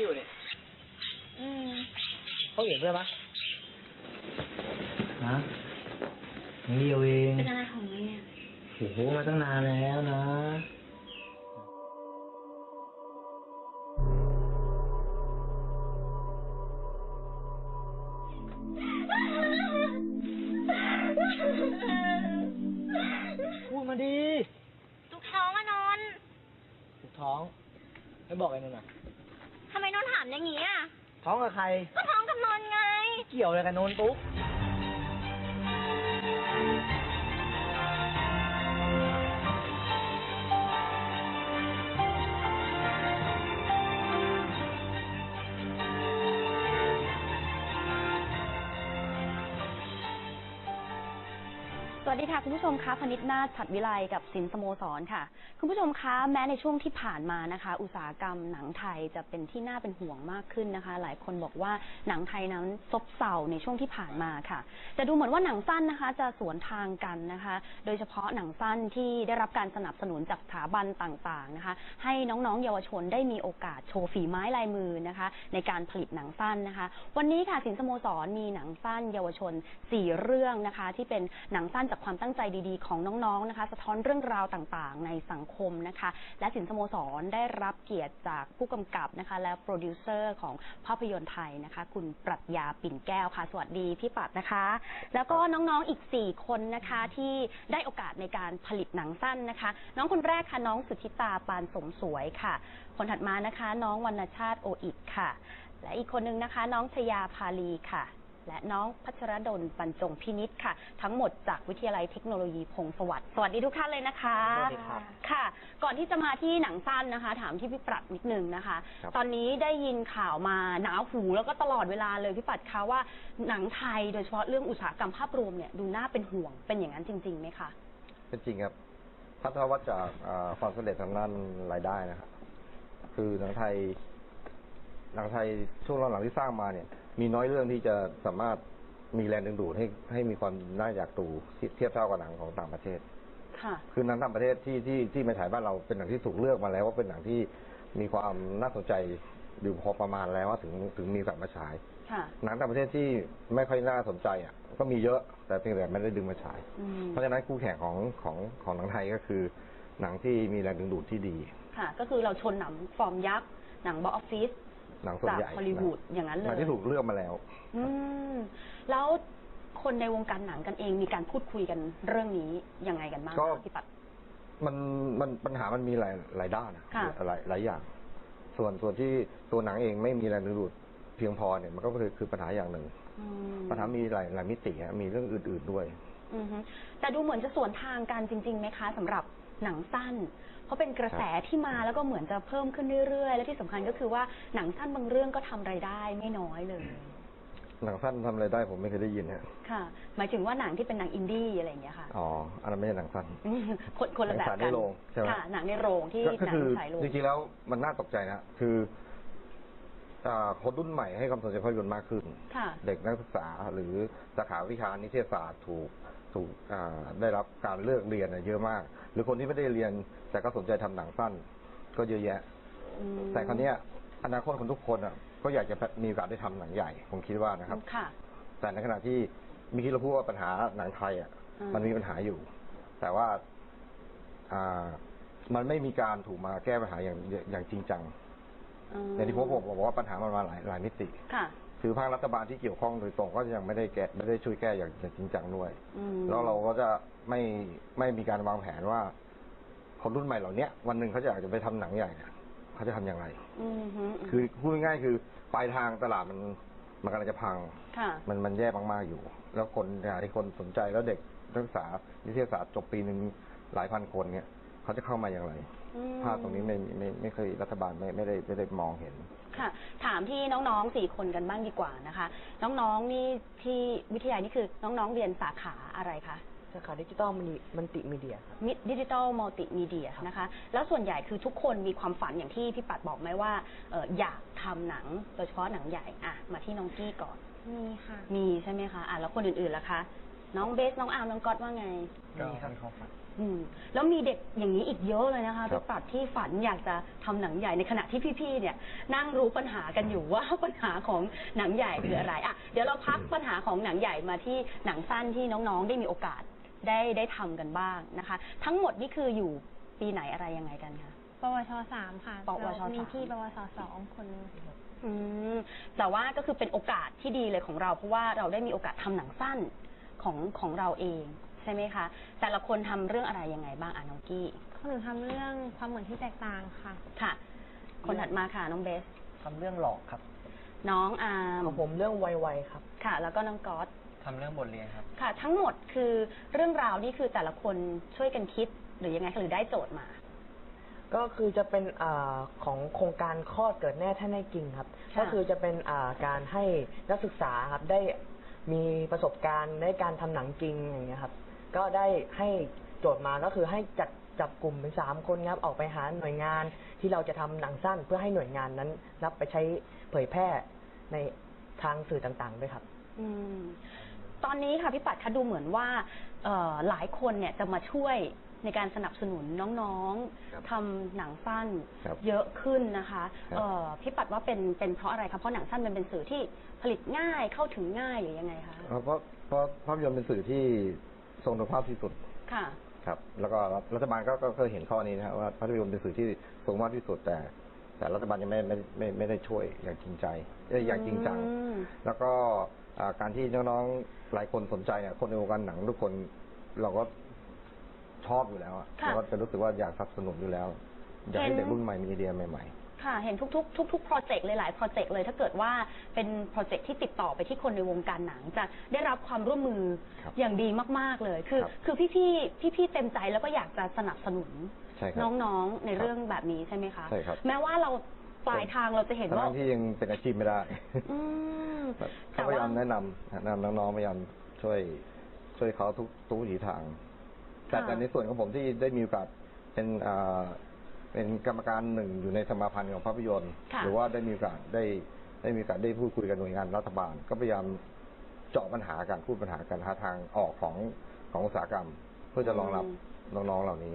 อยู่เนี่ยอืมเขาเห็นด้วยปะฮะนิดเดียวเองเป็นอะไรของเนี่ยโอ้โหมาตั้งนานแล้วนะพูดมาดีทุกท้องอะนนท์ถูกท้องไม่บอกไอ้นุ่นอะ ทำไมนนท์ถามอย่างงี้อะ ท้องกับใคร ก็ท้องกับนนท์ไง เกี่ยวอะไรกับนนตุ๊ก สวัสดีค่ะ คุณผู้ชมคะพนิษฐ์นาถฉัดวิไลกับสินสโมสรค่ะ คุณผู้ชมคะแม้ในช่วงที่ผ่านมานะคะ อุตสาหกรรมหนังไทยจะเป็นที่น่าเป็นห่วงมากขึ้นนะคะ หลายคนบอกว่าหนังไทยนั้นซบเซาในช่วงที่ผ่านมาค่ะ แต่ดูเหมือนว่าหนังสั้นนะคะ จะสวนทางกันนะคะ โดยเฉพาะหนังสั้นที่ได้รับการสนับสนุนจากสถาบันต่างๆนะคะ ให้น้องๆ เยาวชนได้มีโอกาสโชว์ฝีไม้ลายมือนะคะ ในการผลิตหนังสั้นนะคะ วันนี้ค่ะสินสโมสรมีหนังสั้นเยาวชน 4 เรื่องนะคะ ที่เป็นหนังสั้นจากความตั้งใจดีๆ ของน้องๆนะคะ สะท้อนเรื่องราวต่างๆ ในสังคมนะคะ และสินสโมสรได้รับเกียรติจากผู้กำกับนะคะ และโปรดิวเซอร์ของภาพยนตร์ไทยนะคะ คุณปรัชญาปิ่นแก้วค่ะ สวัสดีพี่ปัดนะคะ แล้วก็น้องๆอีก 4 คนนะคะที่ได้โอกาสในการผลิตหนังสั้นนะคะ น้องคนแรกค่ะน้องสุทธิตาปานสมสวยค่ะ คนถัดมานะคะ น้องวรรณชาติโออิดค่ะ และอีกคนนึงนะคะ น้องชยาพาลีค่ะ และน้องพัชรดลบรรจงพินิษค่ะ ทั้งหมดจากวิทยาลัยเทคโนโลยีพงศ์สวัสดิ์สวัสดีทุกท่านเลยนะคะสวัสดีครับค่ะ ก่อนที่จะมาที่หนังสั้นนะคะ ถามที่พี่ปรัดนิดนึงนะคะ ครับ ตอนนี้ได้ยินข่าวมาหนาหูแล้วก็ตลอดเวลาเลยพี่ปัดคะว่าหนังไทยโดยเฉพาะเรื่องอุตสาหกรรมภาพรวมเนี่ยดูน่าเป็นห่วงเป็นอย่างนั้นจริงๆไหมคะเป็นจริงครับถ้าถ้าวัดจากอ่าความสำเร็จทางด้านรายได้นะครับคือหนังไทยหนังไทยช่วงหลังๆที่สร้างมาเนี่ย มีน้อยเรื่องที่จะสามารถมีแรงดึงดูดให้ให้มีความน่าอยากดูเทียบเท่ากับหนังของต่างประเทศ ค่ะคือหนังต่างประเทศที่ที่ที่มาฉายบ้านเราเป็นหนังที่ถูกเลือกมาแล้วว่าเป็นหนังที่มีความน่าสนใจอยู่พอประมาณแล้วว่าถึงถึงมีโอกาสมาฉาย ค่ะ หนังต่างประเทศที่ไม่ค่อยน่าสนใจอะ ก็มีเยอะแต่เพียงแต่ไม่ได้ดึงมาฉาย อืมเพราะฉะนั้นคู่แข่งของของของหนังไทยก็คือ หนังที่มีแรงดึงดูดที่ดี ค่ะ ก็คือเราชนหนังฟอร์มยักษ์ หนังบ็อกออฟฟิศ หนังส่วนจากใหญ่ฮอลลีวูดอย่างนั้นเลหนัยงที่ถูกเลือกมาแล้ว อืมแล้วคนในวงการหนังกันเองมีการพูดคุยกันเรื่องนี้ยังไงกันบ้างก็คะพี่ปัด มันมันปัญหามันมีหลายหลายด้านนะค่ะ หลายหลายอย่าง ส่วนส่วนที่ตัวหนังเองไม่มีแรงดึงดูดเพียงพอเนี่ยมันก็คือคือปัญหาอย่างหนึ่ง อืม ปัญหามีหลายหลายมิติฮะมีเรื่องอื่น ๆด้วย อือฮึแต่ดูเหมือนจะสวนทางกันจริงๆไหมคะสำหรับหนังสั้น เพราะเป็นกระแสที่มาแล้วก็เหมือนจะเพิ่มขึ้นเรื่อยๆ และที่สำคัญก็คือว่าหนังสั้นบางเรื่องก็ทำรายได้ไม่น้อยเลย หนังสั้นทำอะไรได้ผมไม่เคยได้ยินฮะค่ะ หมายถึงว่าหนังที่เป็นหนังอินดี้อะไรอย่างเงี้ยค่ะ อ๋ออันนั้นไม่ใช่หนังสั้น คนคนละแบบหนังฉายกัในนโรงใช่ไหม ค่ะ หนังในโรงที่ก็หนังคือฉายโรง จริงๆแล้วมันน่าตกใจนะคืออ่าคนรุ่นใหม่ให้ความสนใจภาพยนตร์มากขึ้น ค่ะ เด็กนักศึกษาหรือสาขาวิชานิเทศศาสตร์ถูก ถูกอ่าได้รับการเลือกเรียนน่ะเยอะมาก หรือคนที่ไม่ได้เรียน แต่ก็สนใจทำหนังสั้น ก็เยอะแยะอืมแต่คราวเนี้ยอนาคตของทุกคนอะ ก็อยากจะมีโอกาสได้ทำหนังใหญ่ ผมคิดว่านะครับค่ะแต่ในขณะที่เมีที่เราพูดว่าปัญหาหนังไทยอะอืมมันมีปัญหาอยู่ แต่ว่าอ่ามันไม่มีการถูกมาแก้ปัญหาอย่างอย่างจริงจังมอย่างที่ผมบอกบอกว่าปัญหามันมาหลายหลายมิติค่ะ คือภาครัฐบาลที่เกี่ยวข้องโดยตรงก็ยังไม่ได้แก้ไม่ได้ช่วยแก้อย่างอย่างจริงจังด้วย อืมแล้วเราก็จะไม่ไม่มีการวางแผนว่า คนรุ่นใหม่เหล่าเนี้ยวันหนึ่งเขาจะอยากจะไปทำหนังใหญ่เนี่ยเขาจะทำอย่างไร อืมฮึคือพูดง่ายๆคือปลายทางตลาดมันมันกำลังจะพัง ค่ะ มันมันแย่มากๆอยู่ แล้วคนเนี่ยที่คนสนใจแล้วเด็กนักศึกษานิเทศศาสตร์จบปีหนึ่งหลายพันคนเนี่ยเขาจะเข้ามาอย่างไร อืมภาพตรงนี้ไม่ไม่ไม่เคยรัฐบาลไม่ไม่ได้ไม่ได้มองเห็น ค่ะ ถามที่น้องๆสี่คนกันบ้างดีกว่านะคะ น้องๆนี่ที่วิทยาลัยนี่คือน้องๆเรียนสาขาอะไรคะสาขาดิจิตอลมันมันติมีเดียครับดิจิทัลมัลติมีเดียนะคะ แล้วส่วนใหญ่คือทุกคนมีความฝันอย่างที่พี่ปัดบอกไหมว่าเอออยากทำหนังโดยเฉพาะหนังใหญ่อะมาที่น้องกี้ก่อน มีค่ะ มีใช่ไหมคะอะแล้วคนอื่นๆล่ะคะ น้องเบส น้องอาร์มน้องก๊อตว่าไง ก็มีเขาฝัน อืม แล้วมีเด็กอย่างนี้อีกเยอะเลยนะคะครัพี่บปัดที่ฝันอยากจะทำหนังใหญ่ในขณะที่พี่ๆเนี่ย นั่งรู้ปัญหากันอยู่ว่า ปัญหาของหนังใหญ่คืออะไรอะเดี๋ยวเราพักปัญหาของหนังใหญ่มาที่หนังสั้นที่น้องๆได้มีโอกาสได้ได้ทำกันบ้างนะคะ ทั้งหมดนี่คืออยู่ปีไหนอะไรยังไงกันคะ ปวชสามค่ะปวชแล้วมีสามพี่ปวชสองคนอืมแต่ว่าก็คือเป็นโอกาสที่ดีเลยของเรา เพราะว่าเราได้มีโอกาสทำหนังสั้น ของของเราเองใช่ไหมคะ แต่ละคนทำเรื่องอะไรยังไงบ้างอะน้องกี้คนหนึ่งทำเรื่องความเหมือนที่แตกต่างค่ะ ค่ะ คนถัดมาค่ะน้องเบส ทำเรื่องหลอกครับน้องอาร์มของผมเรื่องไวๆครับ ค่ะ แล้วก็น้องก๊อต ทำเรื่องบทเรียนครับ ค่ะ ทั้งหมดคือเรื่องราวนี่คือแต่ละคนช่วยกันคิดหรือยังไงคะหรือได้โจทย์มา ก็คือจะเป็นอาของโครงการคลอดเกิดแน่ท่านให้จริงครับ ค่ะ ก็คือจะเป็นอ่าการให้นักศึกษาครับได้ มีประสบการณ์ในการทำหนังจริงอย่างเงี้ยครับ ก็ได้ให้โจทย์มาก็คือให้จัดจับกลุ่มเป็นสามคนครับออกไปหาหน่วยงานที่เราจะทำหนังสั้นเพื่อให้หน่วยงานนั้นรับไปใช้เผยแพร่ในทางสื่อต่างๆด้วยครับ อืม ตอนนี้ค่ะพี่ปัดคะดูเหมือนว่าเออหลายคนเนี่ยจะมาช่วย ในการสนับสนุนน้องครับๆทำหนังสั้นครับเยอะขึ้นนะคะครับ เอ่อพี่ปัดว่าเป็นเป็นเพราะอะไรคะเพราะหนังสั้นมันเป็นสื่อที่ผลิตง่ายเข้าถึงง่ายหรือยังไงคะเพราะเพราะภาพยนตร์เป็นสื่อที่ทรงคุณภาพที่สุดค่ะ ครับ แล้วก็รัฐบาลก็ก็ก็เห็นข้อนี้นะครับว่าภาพยนตร์เป็นสื่อที่ทรงคุณภาพที่สุดแต่ แต่รัฐบาลยังไม่ไม่ไม่ไม่ได้ช่วยอย่างจริงใจเอ้ยอย่างจริงจัง อืม แล้วก็อ่าการที่น้องๆหลายคนสนใจเนี่ยคนในวงการหนังทุกคนเราก็ ชอบอยู่แล้วอะค่ะเราก็จะรู้สึกว่าอยากสนับสนุนอยู่แล้ว อยากให้เห็นเด็กรุ่นใหม่มีไอเดียใหม่ค่ะ เห็นทุกๆ ทุกๆโปรเจกต์เลยหลายโปรเจกต์เลย ถ้าเกิดว่าเป็นโปรเจกต์ที่ติดต่อไปที่คนในวงการหนังจะได้รับความร่วมมือครับอย่างดีมากๆเลย คือ ครับคือพี่ๆ พี่ๆ เต็มใจแล้วก็อยากจะสนับสนุนๆใช่ครับน้องๆ ในครับเรื่องแบบนี้ใช่ไหมคะ ใช่ครับ แม้ว่าเราปลายทางเราจะเห็นว่า ทั้งที่ยังเป็นอาชีพไม่ได้อืมเขาพยายามแนะนำแนะนำน้องๆพยายามช่วยช่วยเขาทุกทุกวิถีทาง แต่ค่ะแต่ในส่วนของผมที่ได้มีโอกาสเป็นอ่าเป็นกรรมการหนึ่งอยู่ในสมาพันธ์ของภาพยนตร์ค่ะหรือว่าได้มีโอกาสได้ได้มีโอกาสได้พูดคุยกับหน่วยงานรัฐบาล ก็พยายามเจาะปัญหากันพูดปัญหากันหาทางออกของของอุตสาหกรรม เพื่อจะรองรับน้องๆเหล่านี้